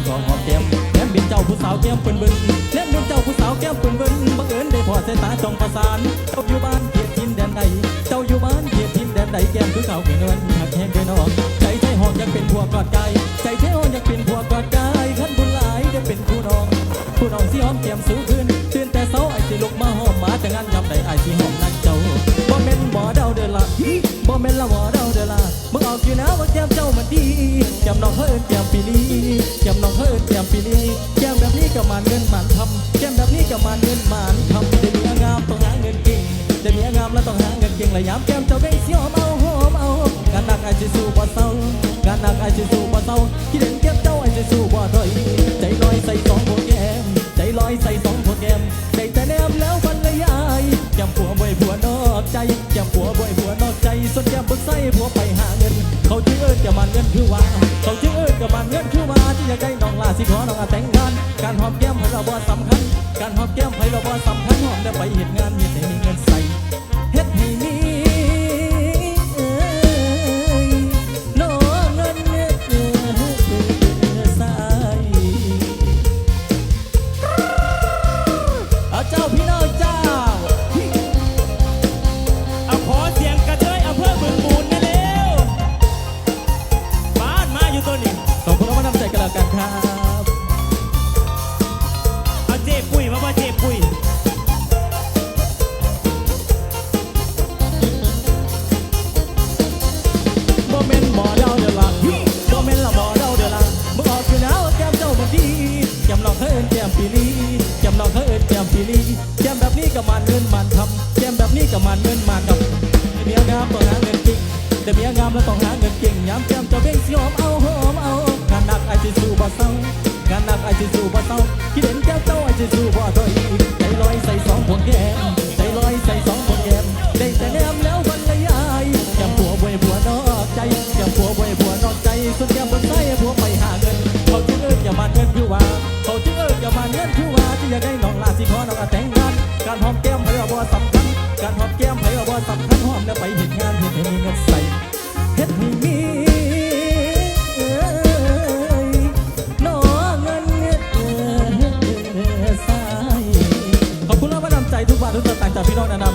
นของหอมแก้มแก้มบินเจ้าผู้สาวแก้มเปิ้นเบิ้นแก้มบินเจ้าผู้สาวแก้มเปิ้นเบิ้นบังเอิญได้พอสายตาจ้องประสานเจ้าอยู่บ้านเขียดทินแดนใดเจ้าอยู่บ้านเขียดทินแดนใดแก้มคือเขาเขียนเงินหักแห้งเด้อน้องใจใจหอกอยากเป็นผัวกอดกายใจใจหอกอยากเป็นผัวกอดกายขั้นบุญหลายได้เป็นคู่น้องผู้น้องสิหอมแก้มสูงขึ้นตื่นแต่เช้าไอ้สิลุกมาหอมมาแต่งานยำใดไอ้สิหอมนั่นเจ้าบ่แม่นบ่เดาเด้อละบ่แม่นละบ่เดาเด้อละมึงเอาอยู่นะว่าแก้มเจ้ามันดีแก้มน้องเขาเอิ้นแก้มปีนี้แก้มน้องามแล้วต้องหาเงินเก่งและยามแก้มเจ้าเบ่งสิหอมเอาหอมเอางานหนักไอ้สิสู้บ่เศร้างานหนักไอ้สิสู้บ่เศร้าคิดเห็นแก้มเจ้าไอ้สิสู้บ่ถอยใจลอยใส่สองหัวแก้มใจลอยใส่สองหัวแก้มใจแต่แนมแล้วพันละยายแก้มผัวบ่อยผัวนอกใจแก้มผัวบ่อยผัวนอกใจส่วนแก้มบึกใส่ผัวไปหาเงิน เขาชื่อเอิ้นกับมันเงินคือว่าเขาชื่อเอิ้นกับมันเงินคือว่าที่อยากได้น้องลาสิขอน้องอาแต่งงานการหอมแก้มให้เราบ่สำคัญการหอมแก้มให้เราบ่สำคัญหอมได้ไปเฮ็ดงานเฮ็ดให้มีเงินใส่ แล้วกันครับเอาเจ็บปุ้ยมาว่าเจ็บปุ้ยบ่เมนบ่เดาเดือดละบ่เมนละบ่เดาเดือดละมึงออกอยู่แล้วแก้มเจ้ามันดีแก้มน้องเขาเอินแก้มปีนี้แก้มน้องเขาเอินแก้มปีนี้แก้มแบบนี้ก็มันเงินมันทำแก้มแบบนี้ก็มันเงินมันทำเมียงามต้องหาเงินเก่งแต่เมียงามแล้วต้องหาเงินเก่งยามแก้มเจ้าเบ่งสิออาหอมเอา อ้สิสู้บ่เศร้าคิดเห็นแก้มเจ้าไอ้สิสู้บ่ถอยใจลอยใส่สองพวงแก้มใจลอยใส่สองพวงแก้มได้แต่แนมแล้ววันละยายแก้มผัวบ่อยผัวนอกใจแก้มผัวบ่อยผัวนอกใจส่วนแก้มบนไส้ผัวไปหาเงิน เขาจึงเอิ้นอย่ามาเงินคือว่าเขาจึงเอิ้นอย่ามาเงินคือว่าที่อยากได้น้องลาสิขอน้องอาแต่งงานการหอมแก้มให้เราบ่สำคัญการหอมแก้มให้เราบ่สำคัญหอมแล้วไปเห็นงานเห็นให้มีเงิน พี่น้องนานา